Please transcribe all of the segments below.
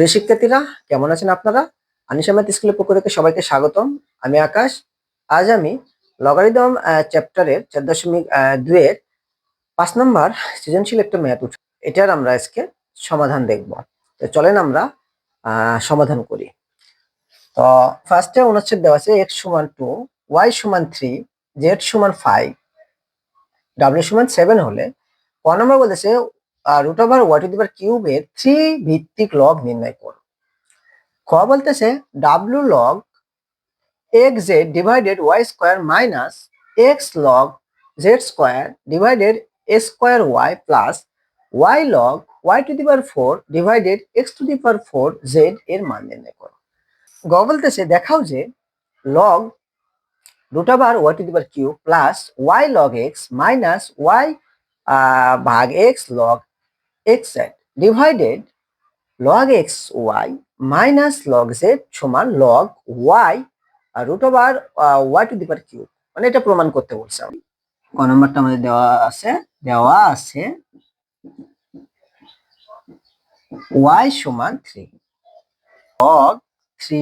প্রিয় শিক্ষার্থীরা, কেমন আছেন আপনারা? আনিসামাত স্কুলের পক্ষ থেকে সবাইকে স্বাগতম। আমি আকাশ। আজ আমি লগারিদম চ্যাপ্টারের চার দশমিক দুয়ের পাঁচ নম্বর সৃজনশীল একটা ম্যাথ উঠ এটার আমরা আজকে সমাধান দেখব। তো চলেন আমরা সমাধান করি। তো ফার্স্টে অনুচ্ছেদ দেওয়া আছে এক্স সমান টু ওয়াই সমান থ্রি জেড সমান ফাইভ ডাব্লিউ সমান সেভেন হলে ক নম্বর বলেছে root over Y to the power কিউবের থ্রি ভিত্তিক লগ নির্ণয় করো। খ বলতেছে W log X Z divided Y square minus X log Z square divided A square Y plus Y log Y to the power four divided X to the power four Z এর মান নির্ণয় করো। গ বলতেছে দেখাও যে log root over Y to the power Q plus Y log X minus Y ভাগ X log X Z divided log X Y minus log Z সমান log Y root over Y to the power Q মানে এটা প্রমাণ করতে বলছে আমি। ক নম্বরটা আমাদের দেওয়া আছে? দেওয়া আছে ওয়াই সমান থ্রি লগ থ্রি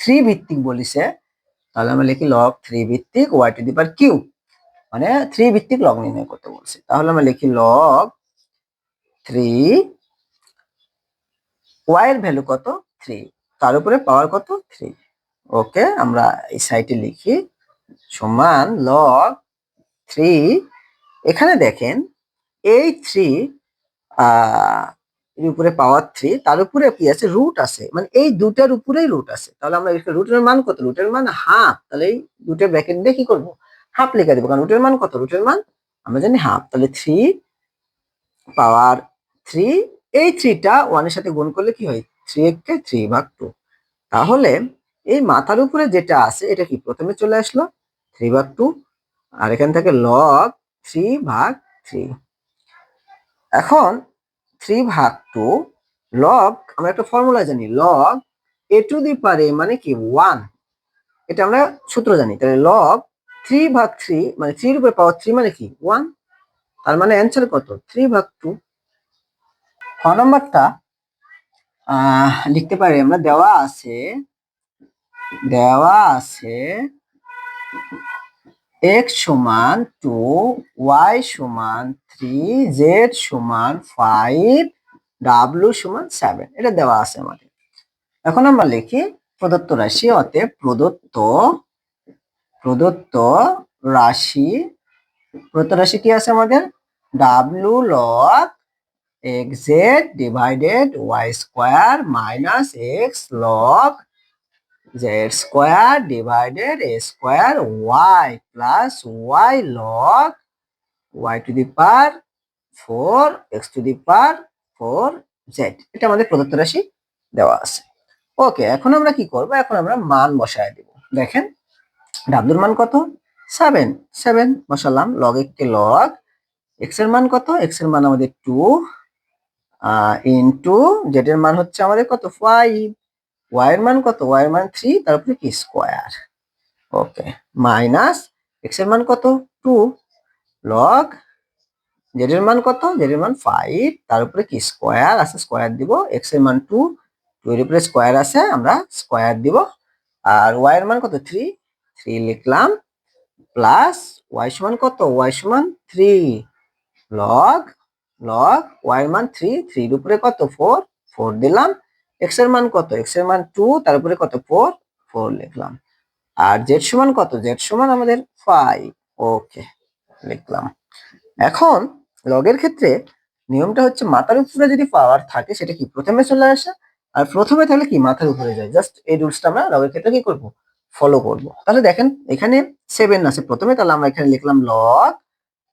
থ্রি ভিত্তিক বলিছে, তাহলে আমরা লিখি লগ থ্রি ভিত্তিক Y to the power Q মানে থ্রি ভিত্তিক লগ নির্ণয় করতে বলছে। তাহলে আমরা লিখি লগ থ্রি এর ভ্যালু কত? থ্রি তার উপরে পাওয়ার কত? থ্রি ওকে আমরা এই সাইটে লিখি, সমান লগ থ্রি এখানে দেখেন, এই থ্রি এর উপরে পাওয়ার থ্রি তার উপরে কি আছে? রুট আছে। মানে এই দুটার উপরেই রুট আছে। তাহলে আমরা রুটের মান কত? রুটের মান হাফ তাহলে এই দুটের ব্র্যাকেট দিয়ে কি করব? হাফ লিখে দেবো। কারণ রুটের মান কত? রুটের মান, আমরা জানি হাফ তাহলে থ্রি পাওয়ার থ্রি এই থ্রিটা ওয়ানের সাথে গুণ করলে কি হয়? থ্রি একে থ্রি ভাগ টু তাহলে এই মাথার উপরে যেটা আছে, এটা কি প্রথমে চলে আসলো? থ্রি ভাগ টু আর এখান থেকে লগ থ্রি ভাগ থ্রি এখন থ্রি ভাগ টু লগ আমরা একটা ফর্মুলা জানি লগ এ টু দি পারে মানে কি? ওয়ান এটা আমরা সূত্র জানি, তাহলে লগ থ্রি ভাগ থ্রি মানে থ্রির উপরে পাওয়ার থ্রি মানে কি? ওয়ান তার মানে অ্যান্সার কত? থ্রি ভাগ টু খ নম্বরটা লিখতে পারি আমরা? দেওয়া আছে দেওয়া আছে এক্স সমান টু ওয়াই সমান থ্রি জেড সমান ফাইভ ডাব্লু সমান সেভেন এটা দেওয়া আছে আমাদের। এখন আমরা লিখি প্রদত্ত রাশি, অতএব প্রদত্ত প্রদত্ত রাশি প্রদত্ত রাশি কি আছে আমাদের? W log Z divided Y square minus X log Z square divided A square Y plus Y log Y to the power four X to the power four Z এটা আমাদের প্রদত্ত রাশি দেওয়া আছে। ওকে এখন আমরা কি করব? এখন আমরা মান বসায় দিব। দেখেন ডাব্লুর মান কত? সেভেন সেভেন বসালাম। লগ এককে লগ এক্সের মান কত? এক্সের মান আমাদের টু ইন্টু জেড এর মান হচ্ছে আমাদের কত? ফাইভ ওয়াই এর মান কত? ওয়াই মান থ্রি তারপরে কি স্কোয়ার ওকে মাইনাস এক্সের মান কত? টু লগ জেড এর মান কত? জেড এর মান ফাইভ তার উপরে কি স্কোয়ার আছে? স্কোয়ার দিব এক্সের মান টু টু এর উপরে স্কোয়ার আছে, আমরা স্কোয়ার দিব। আর ওয়াই মান কত? থ্রি থ্রি লিখলাম প্লাস ওয়াই সমান কত? ওয়াই সমান থ্রি লগ লগ ওয়াই মান থ্রি থ্রির উপরে কত? ফোর ফোর দিলাম। এক্সের মান কত? এক্সের মান টু তার উপরে কত? ফোর ফোর লিখলাম। আর জেড সমান কত? জেড সমান আমাদের ফাইভ ওকে লিখলাম। এখন লগের ক্ষেত্রে নিয়মটা হচ্ছে মাথার উপরে যদি পাওয়ার থাকে, সেটা কি? প্রথমে চলে আসে। আর প্রথমে তাহলে কি? মাথার উপরে যায়। জাস্ট এই রুলসটা আমরা লগের ক্ষেত্রে কি করব? ফলো করব। তাহলে দেখেন, এখানে সেভেন আছে প্রথমে, তাহলে আমরা এখানে লিখলাম log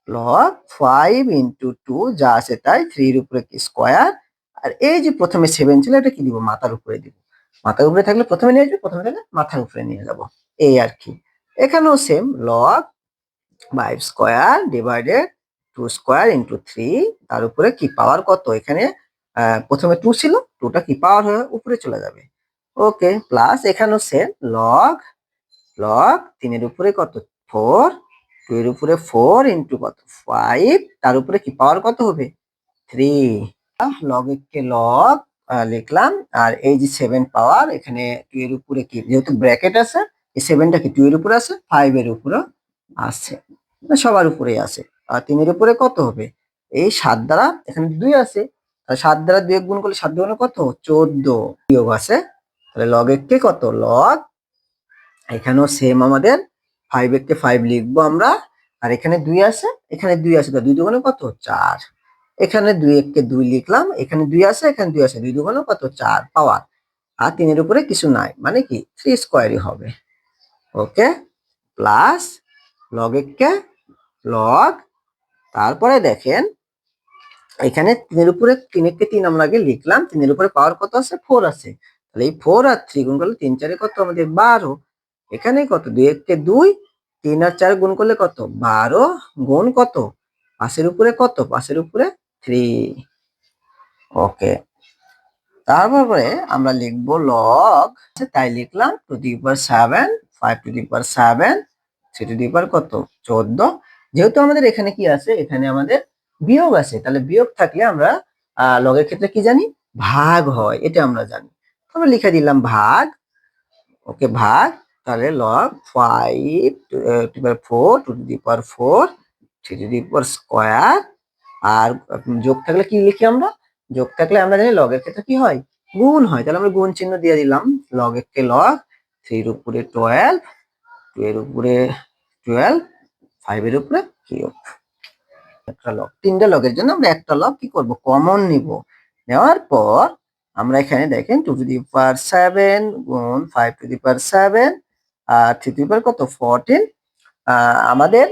log five into two যা আছে তাই থ্রির উপরে কি স্কোয়ার আর এই যে প্রথমে সেভেন ছিল, এটা কি দিব? মাথার উপরে দিব। মাথার উপরে থাকলে প্রথমে নিয়ে আসবে, প্রথমে থাকলে মাথার উপরে নিয়ে যাব। এই আর কি। এখানেও same log five square divided two square into three তার উপরে কি পাওয়ার কত? এখানে প্রথমে টু ছিল টুটা কি পাওয়ার হয়ে উপরে চলে যাবে। ওকে প্লাস এখানেও সেম লগ লগ তিনের উপরে কত? ফোর টু এর উপরে ফোর ইন্টু কত? ফাইভ তার উপরে কি পাওয়ার কত হবে? থ্রি লগ কে লগ লিখলাম, আর এই যে সেভেন পাওয়ার এখানে টু এর উপরে কি? যেহেতু ব্র্যাকেট আছে, এই সেভেনটা কি টু এর উপরে আছে? ফাইভ এর উপরে আছে। মানে সবার উপরেই আছে। আর তিনের উপরে কত হবে? এই সাত দ্বারা এখানে দুই আছে। তাহলে সাত দ্বারা দুই গুণ করলে সাত গুণ কত? চোদ্দ। বিয়োগ আছে। তাহলে লগ এক কে কত? লগ এখানেও সেম আমাদের ফাইভ কে ফাইভ লিখব আমরা। আর এখানে দুই আছে, এখানে দুই আছে দুই দুগুণে কত? চার। এখানে দুই এককে দুই লিখলাম, এখানে দুই আছে, এখানে দুই আছে, দুই দুগুণে কত? চার, পাওয়ার। আর তিনের উপরে কিছু নাই মানে কি? থ্রি স্কোয়ারই হবে। ওকে প্লাস লগ কে লগ তারপরে দেখেন, এখানে তিনের উপরে তিনেরকে তিন আমরা আগে লিখলাম, তিনের উপরে পাওয়ার কত আছে? ফোর আছে। তাহলে এই ফোর আর থ্রি গুণ করলে তিন চারে কত? আমাদের বারো। এখানে কত? দুই এককে দুই, তিন আর চার গুণ করলে কত? বারো গুণ কত? পাশের উপরে কত? পাশের উপরে থ্রি ওকে তারপরে আমরা লিখব লগ তাই লিখলাম to the power seven five to the power seven three to the power কত? চোদ্দ। যেহেতু আমাদের এখানে কি আছে? এখানে আমাদের বিয়োগ আছে। তাহলে বিয়োগ থাকলে আমরা লগের ক্ষেত্রে কি জানি? ভাগ হয়। এটা আমরা জানি। আমরা লিখে দিলাম ভাগ। ওকে ভাগ। তাহলে log five two power four two to the power four three to the power square আর যোগ থাকলে কি লিখি আমরা? যোগ থাকলে আমরা জানি লগের ক্ষেত্রে কি হয়? গুণ হয়। তাহলে আমরা গুণ চিহ্ন দিয়ে দিলাম। লগ কে লগ থ্রির উপরে টুয়েলভ টু এর উপরে টুয়েলভ ফাইভ এর উপরে কিউব একটা লগ তিনটা লগের জন্য আমরা একটা লগ কি করব? কমন নিব। নেওয়ার পর আমরা এখানে দেখেন two to the power seven গুণ five to the power seven R three the power কত? ফোরটিন আমাদের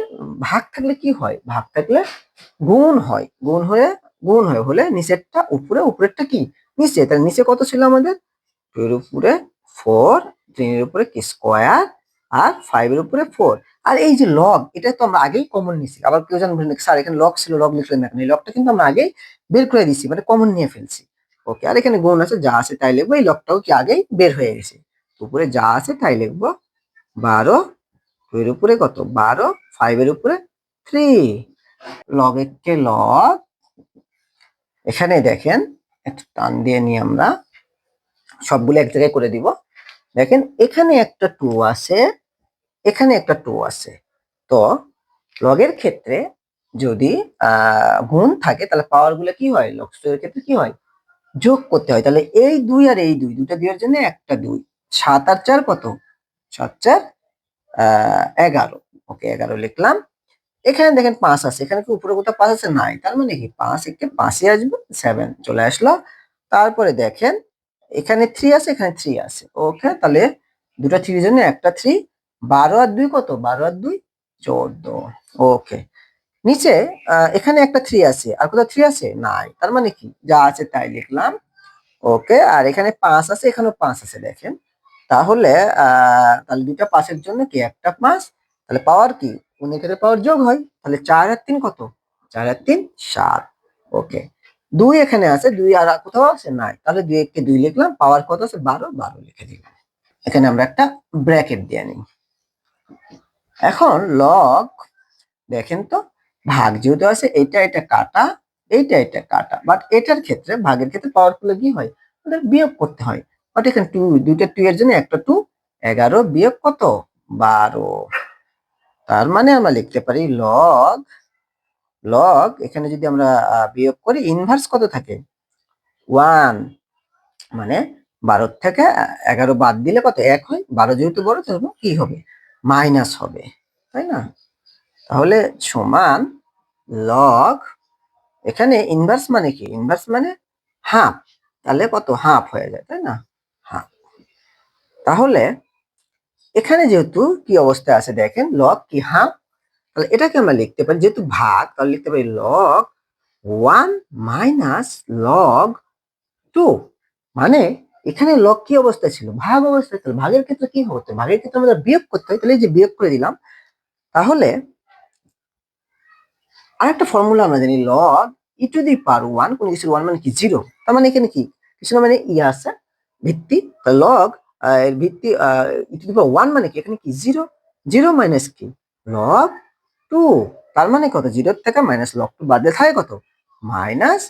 ভাগ থাকলে কি হয়? ভাগ থাকলে গুণ হয়। গুণ হয়ে গুণ হয়ে হলে নিচেরটা উপরে, উপরেরটা কি? নিচে। তাহলে নিচে কত ছিল আমাদের? টু এর উপরে ফোর তিনের উপরে কি? স্কোয়ার আর ফাইভ এর উপরে ফোর আর এই যে লগ এটা তো আমরা আগেই কমন নিছি আবার কেউ জানবেন স্যার, এখানে লগ ছিল লগ লিখলেন না এই লগটা কিন্তু আমরা আগেই বের করে দিছি মানে কমন নিয়ে ফেলছি। ওকে আর এখানে গুণ আছে, যা আছে তাই লিখব। এই লগটাও কি আগেই বের হয়ে গেছে। উপরে যা আছে তাই লিখব। বারো টু এর উপরে কত? বারো ফাইভ এর উপরে থ্রি লগ কে লগ এখানে দেখেন, একটু টান দিয়ে নিয়ে আমরা। সবগুলো এক জায়গায় করে দিব। দেখেন, এখানে একটা টু আছে, এখানে একটা টু আছে। তো লগের ক্ষেত্রে যদি গুণ থাকে, তাহলে পাওয়ারগুলো কি হয়? লগ স্কোয়ারের ক্ষেত্রে কি হয়? যোগ করতে হয়। তাহলে এই দুই আর এই দুই দুটা দুইয়ের জন্য একটা দুই। সাত আর চার কত? সাত এগারো। ওকে এগারো লিখলাম। এখানে দেখেন পাঁচ আছে। এখানে কি উপরে কোথাও পাঁচ আছে? নাই। তার মানে কি? পাঁচ একে পাঁচে আসবে সেভেন চলে আসলো। তারপরে দেখেন, এখানে থ্রি আছে, এখানে থ্রি আছে। ওকে তাহলে দুটো থ্রির জন্য একটা থ্রি বারো আর দুই কত? বারো আর দুই, চোদ্দ। ওকে নিচে এখানে একটা থ্রি আছে। আর কোথাও থ্রি আছে? নাই। তার মানে কি? যা আছে তাই লিখলাম। ওকে আর এখানে পাঁচ আছে, এখানেও পাঁচ আছে, দেখেন। তাহলে তাহলে দুটা পাশের জন্য কি একটা পাঁচ? তাহলে পাওয়ার কি? কোন ক্ষেত্রে পাওয়ার যোগ হয়? তাহলে চার আর তিন কত? চার আর তিন, সাত। ওকে। দুই এখানে আছে, দুই আর কোথাও আছে? নাই। তাহলে দুই এককে দুই লিখলাম, পাওয়ার কত আছে? বারো বারো লিখে দিলাম। এখানে আমরা একটা ব্র্যাকেট দিয়ে নিই। এখন লগ দেখেন তো, ভাগ যেহেতু আছে, এটা এটা কাটা, এইটা এটা কাটা। বাট এটার ক্ষেত্রে, ভাগের ক্ষেত্রে পাওয়ার করলে কি হয়? আমাদের বিয়োগ করতে হয়। বাট এখানে টু দুইটা টু এর জন্য একটা টু এগারো বিয়োগ কত? বারো। তার মানে আমরা লিখতে পারি লগ লগ এখানে যদি আমরা বিয়োগ করি ইনভার্স কত থাকে? ওয়ান মানে বারো থেকে এগারো বাদ দিলে কত? এক হয়। বারো যেহেতু বড় তখন কি হবে? মাইনাস হবে। তাই না? তাহলে সমান লগ এখানে ইনভার্স মানে কি? ইনভার্স মানে হাফ তাহলে কত? হাফ হয়ে যায়। তাই না? তাহলে এখানে যেহেতু কি অবস্থায় আছে দেখেন লগ কি হাফ তাহলে এটাকে আমরা লিখতে পারি, যেহেতু ভাগ, তাহলে লিখতে পারি log one minus log two মানে এখানে লগ কি অবস্থায় ছিল? ভাগ অবস্থায়। ছিল ভাগের ক্ষেত্রে কি হতো? ভাগের ক্ষেত্রে আমাদের বিয়োগ করতে হয়, তাহলে যে বিয়োগ করে দিলাম, তাহলে আরেকটা ফর্মুলা আমরা জানি log E to the power one কোন কিছুর ওয়ান মানে কি জিরো তার মানে এখানে কি? কিছু মানে ই আছে, ভিত্তি লগ এর ভিত্তি ওয়ান মানে কি? এখানে কি? জিরো জিরো মাইনাস কি? লগ টু তার মানে কত? জিরো থেকে মাইনাস লগ টু বাদ থাকে কত? মাইনাস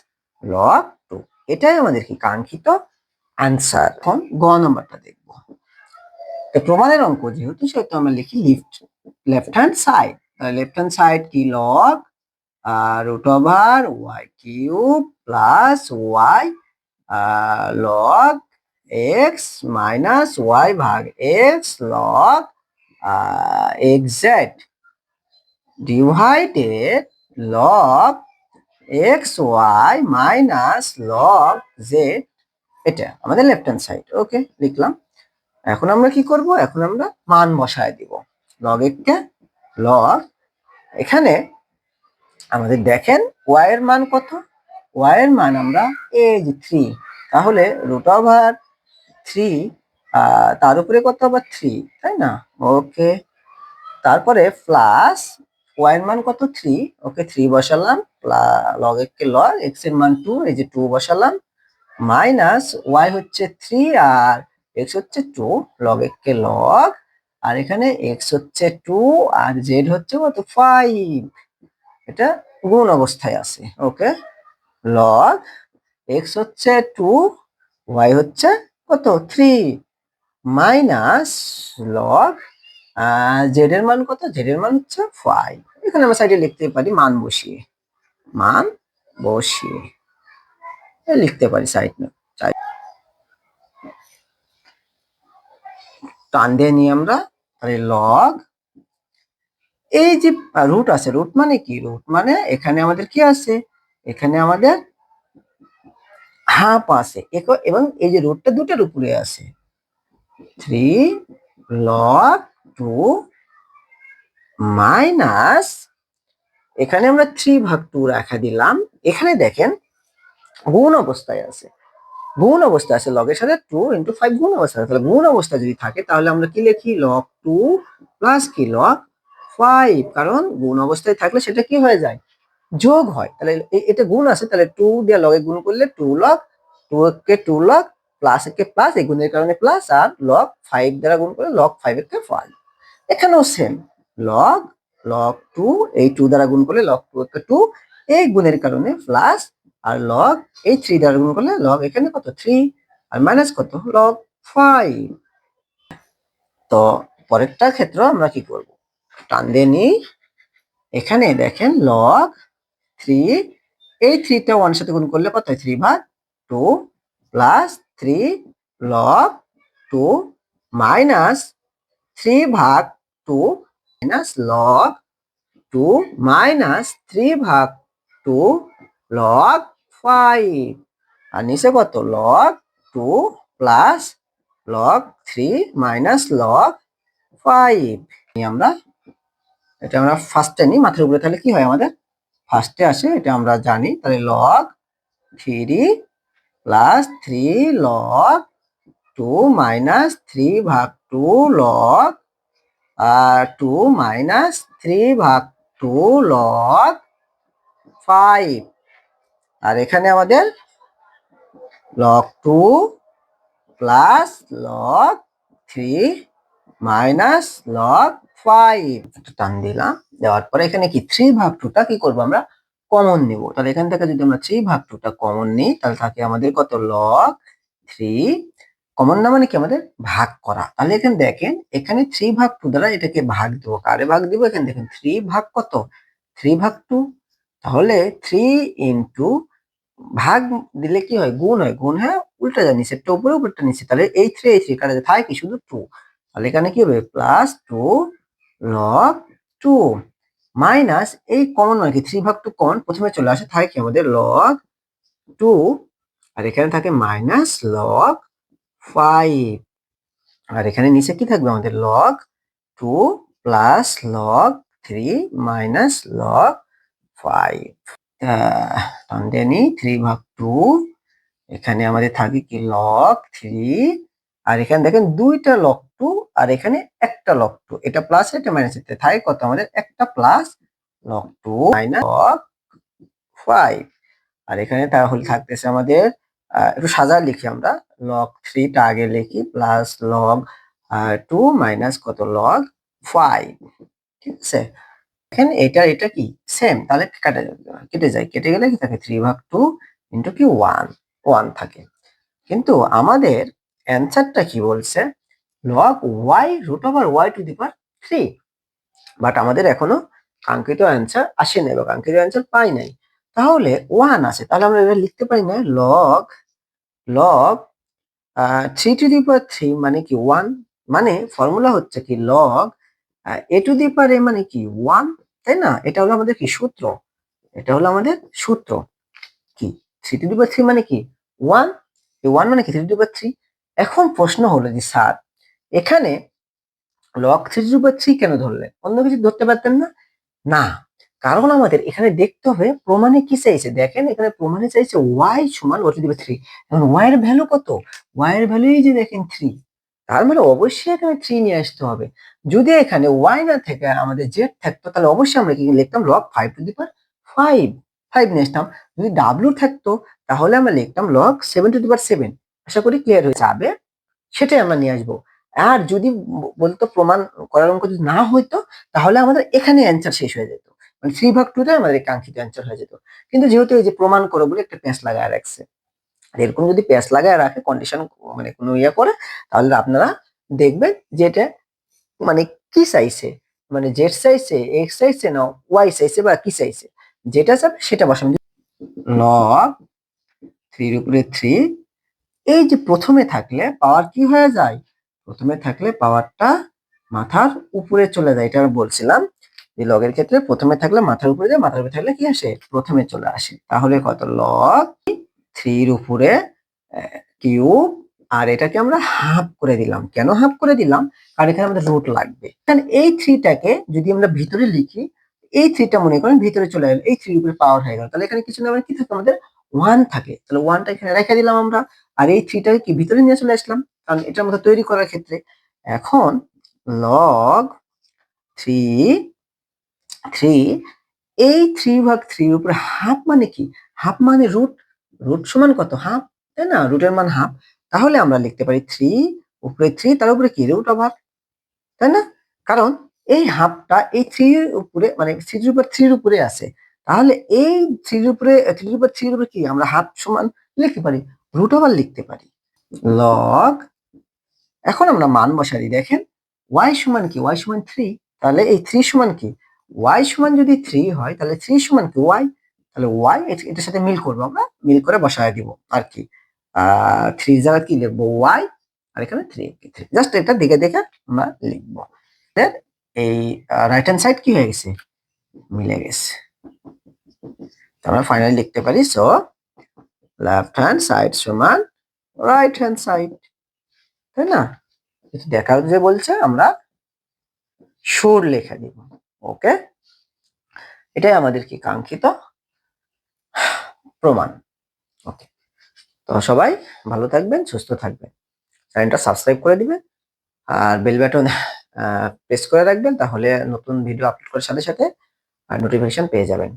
লগ টু এটাই আমাদের কি? কাঙ্ক্ষিত অ্যান্সার এখন গ নম্বরটা দেখব। প্রমাণের অঙ্ক, যেহেতু সেহেতু আমরা লিখি left left hand side left hand side কি? Log root over y cube plus y log x minus y ভাগ x log x z divided log x y minus log z এটা আমাদের লেফট হ্যান্ড সাইড ওকে লিখলাম। এখন আমরা কি করব? এখন আমরা মান বসায় দিব। লগ একে লগ এখানে আমাদের দেখেন ওয়াই এর মান কত? ওয়াই এর মান আমরা এজ থ্রি তাহলে রুট ওভার থ্রি তার উপরে কত আবার থ্রি তাই না? ওকে তারপরে প্লাস ওয়াই এর মান কত? থ্রি ওকে থ্রি বসালাম লগ একে লগ এক্সের মান টু এই যে টু বসালাম মাইনাস ওয়াই হচ্ছে থ্রি আর এক্স হচ্ছে টু লগ একে লগ আর এখানে এক্স হচ্ছে টু আর জেড হচ্ছে কত? ফাইভ এটা গুণ অবস্থায় আছে ওকে লগ এক্স হচ্ছে টু ওয়াই হচ্ছে কত? থ্রি মাইনাস লগ জেড এর মান কত? জেড এর মান হচ্ছে ফাইভ এখানে আমরা সাইডে লিখতে পারি মান বসিয়ে। মান বসিয়ে। লিখতে পারি সাইড দিয়ে নিয়ে আমরা। তাহলে লগ এই যে রুট আছে রুট মানে কি? রুট মানে এখানে আমাদের কি আছে? এখানে আমাদের হাফ আছে। এবং এই যে রুটটা দুটার উপরে আছে। থ্রি লগ টু মাইনাস এখানে আমরা থ্রি ভাগ টু রাখা দিলাম। এখানে দেখেন, গুণ অবস্থায় আছে। গুণ অবস্থা আছে লগের সাথে টু ইন্টু ফাইভ গুণ অবস্থা আছে। তাহলে গুণ অবস্থা যদি থাকে, তাহলে আমরা কি লিখি? লগ টু প্লাস কি? লগ ফাইভ কারণ গুণ অবস্থায় থাকলে সেটা কি হয়ে যায়? যোগ হয়, তাহলে এটা গুণ আছে, তাহলে টু দিয়ে লগে গুণ করলে টু লগ টু কে টু লগ প্লাস একে প্লাস এই গুণের কারণে প্লাস আর লগ ফাইভ দ্বারা গুণ করলে লগ ফাইভ একে ফাইভ এখানেও সেম লগ লগ টু এই টু দ্বারা গুণ করলে লগ টু একে টু এই গুণের কারণে প্লাস আর লগ এই থ্রি দ্বারা গুণ করলে লগ এখানে কত? থ্রি আর মাইনাস কত? লগ ফাইভ তো পরেরটা ক্ষেত্র আমরা কি করব? টান দিয়ে নিই, এখানে দেখেন লগ থ্রি এই থ্রিটা ওয়ান সাথে গুণ করলে কত হয়? থ্রি ভাগ two plus three log two minus three ভাগ two minus log two minus three ভাগ টু লগ ফাইভ আর নিচে কত? Log two plus log three minus log five আমরা, এটা আমরা ফার্স্টে নিই, মাথার উপরে তাহলে কি হয় আমাদের? ফার্স্টে আসে, এটা আমরা জানি, তাহলে log three plus three log two minus three ভাগ টু লগ আর টু মাইনাস থ্রি ভাগ টু লগ ফাইভ আর এখানে আমাদের log two plus log three minus log five. টান দিলাম। দেওয়ার পরে এখানে কি? থ্রি ভাগ টুটা কি করব আমরা? কমন নিব। তাহলে এখান থেকে যদি আমরা থ্রি ভাগ টুটা কমন নিই, তাহলে থাকে আমাদের কত? Log three. কমন না মানে কি? আমাদের ভাগ করা। তাহলে এখানে দেখেন, এখানে থ্রি ভাগ টু দ্বারা এটাকে ভাগ দেবো। কারে ভাগ দিব? এখানে দেখেন, থ্রি ভাগ কত? থ্রি ভাগ টু। তাহলে থ্রি ইন্টু ভাগ দিলে কি হয়? গুণ হয়। গুণ হয় উল্টা যায়, নিচেরটা উপরে, উপরটা নিচে। তাহলে এই থ্রি এই থ্রি কারে থাকে কি? শুধু টু। তাহলে এখানে কি হবে? Plus two log two minus এই কমন মানে কি? থ্রি ভাগ টু কমন প্রথমে চলে আসে থাকে কি আমাদের? লগ টু আর এখানে থাকে মাইনাস লগ ফাইভ আর এখানে নিচে কি থাকবে আমাদের? Log two plus log three minus log five টানডেনি three ভাগ টু এখানে আমাদের থাকে কি? লগ থ্রি আর এখানে দেখেন দুইটা লক টু আর এখানে একটা লক টু এটা প্লাস এটা মাইনাস এটা থাকে কত? আমাদের একটা plus log two minus log five আর এখানে তাহলে থাকতেছে আমাদের একটু সাজা লিখি আমরা। লগ থ্রিটা আগে লিখি প্লাস লগ টু মাইনাস কত? লগ ফাইভ ঠিক আছে? এখানে এটা এটা কি? সেম তাহলে কাটা, কেটে যায়। কেটে গেলে কি থাকে? থ্রি ভাগ টু ইন্টু কি? ওয়ান ওয়ান থাকে। কিন্তু আমাদের অ্যান্সারটা কি বলছে? Log y root over y to the power three but আমাদের এখনও কাঙ্ক্ষিত অ্যান্সার আসে নাই বা কাঙ্ক্ষিত অ্যান্সার পাই নাই। তাহলে ওয়ান আছে। তাহলে আমরা এবার লিখতে পারি না log log three to the power three মানে কি ওয়ান মানে ফর্মুলা হচ্ছে কি লগ এ টু দি পাওয়ার এ মানে কি ওয়ান তাই না? এটা হলো আমাদের কি সূত্র? এটা হলো আমাদের সূত্র। কি? Three to the power three মানে কি ওয়ান ওয়ান মানে কি three to the power three এখন প্রশ্ন হলো যে, স্যার, এখানে log three to the three কেন ধরলেন? অন্য কিছু ধরতে পারতেন না? না, কারণ আমাদের এখানে দেখতে হবে প্রমাণে কি চাইছে? দেখেন, এখানে প্রমাণে চাইছে ওয়াই সমান ও টু দি থ্রি এখন ওয়াই এর ভ্যালু কত? ওয়াই এর ভ্যালু এই যে দেখেন থ্রি তার মানে অবশ্যই এখানে থ্রি নিয়ে আসতে হবে। যদি এখানে ওয়াই না থেকে, আমাদের জেড থাকতো, তাহলে অবশ্যই আমরা কি লিখতাম? Log five to the power five five নিয়ে আসতাম। যদি ডাব্লু থাকতো, তাহলে আমরা লিখতাম log seven to the power seven আশা করি ক্লিয়ার হয়ে যাবে। সেটাই আমরা নিয়ে আসব। আর যদি বলতো প্রমাণ করার অঙ্ক যদি না হইতো, তাহলে আমাদের এখানে অ্যান্সার শেষ হয়ে যেত। মানে থ্রি ভাগ টুতে আমাদের কাঙ্ক্ষিত অ্যান্সার হয়ে যেত। কিন্তু যেহেতু এই যে প্রমাণ করো বলে একটা প্যাঁচ লাগায় রাখছে। আর এরকম যদি প্যাঁচ লাগায় রাখে কন্ডিশন মানে কোনো ইয়ে করে, তাহলে আপনারা দেখবেন যে এটা মানে কি চাইছে মানে জেড চাইছে এক্স চাইছে না ওয়াই চাইছে বা কি চাইছে যেটা চাবে সেটা বসান। লগ থ্রির উপরে থ্রি এই যে প্রথমে থাকলে পাওয়ার কি হয়ে যায়? প্রথমে থাকলে পাওয়ারটা মাথার উপরে চলে যায়, এটা আমি বলছিলাম। যে লগের ক্ষেত্রে প্রথমে থাকলে মাথার উপরে যায়, মাথার উপরে থাকলে কি আসে? প্রথমে চলে আসে। তাহলে কত? লগ থ্রির উপরে কিউব আর এটাকে আমরা হাফ করে দিলাম। কেন হাফ করে দিলাম? কারণ এখানে আমাদের রুট লাগবে। কারণ এই থ্রিটাকে যদি আমরা ভিতরে লিখি, এই থ্রিটা মনে করেন ভিতরে চলে গেল, এই থ্রির উপরে পাওয়ার হয়ে গেল। তাহলে এখানে কিছু না মানে কি থাকে আমাদের ওয়ান থাকে। তাহলে ওয়ানটা এখানে রেখে দিলাম আমরা। আর এই থ্রিটাকে কি ভিতরে নিয়ে চলে আসলাম? কারণ এটার মতো তৈরি করার ক্ষেত্রে এখন লগ থ্রি থ্রি এই থ্রি ভাগ থ্রির উপরে হাফ মানে কি? হাফ মানে রুট রুট সমান কত? হাফ তাই না? রুটের মান হাফ তাহলে আমরা লিখতে পারি থ্রি উপরে থ্রি তার উপরে কি? রুট ওভার তাই না? কারণ এই হাফটা এই থ্রির উপরে মানে থ্রির উপর থ্রির উপরে আছে। তাহলে এই থ্রির উপরে, থ্রির উপর, থ্রির উপরে কি? আমরা হাফ সমান লিখতে পারি, রুট ওভার লিখতে পারি। লগ, এখন আমরা মান বসাই, দেখেন, ওয়াই সমান কি? ওয়াই সমান থ্রি, তাহলে এই থ্রি সমান কি? ওয়াই সমান যদি থ্রি হয়, তাহলে থ্রি সমান কি? ওয়াই, তাহলে ওয়াই এটার সাথে মিল করব আমরা, মিল করে বসায় দিব, আর কি। আহ থ্রি জায়গা কি লিখব? ওয়াই, আর এখানে থ্রি থ্রি জাস্ট এটা দেখে দেখে আমরা লিখব। এই রাইট হ্যান্ড সাইড কি হয়ে গেছে? মিলে গেছে। আমরা ফাইনালি লিখতে পারি সো লেফট হ্যান্ড সাইড সমান রাইট হ্যান্ড সাইড তাই না? দেখা যে বলছে, আমরা সুর লেখা দিব ওকে এটাই আমাদের কি কাঙ্ক্ষিত প্রমাণ ওকে তো সবাই ভালো থাকবেন, সুস্থ থাকবেন। চ্যানেলটা সাবস্ক্রাইব করে দিবেন, আর বেল বাটন প্রেস করে রাখবেন, তাহলে নতুন ভিডিও আপলোড করার সাথে সাথে নোটিফিকেশন পেয়ে যাবেন।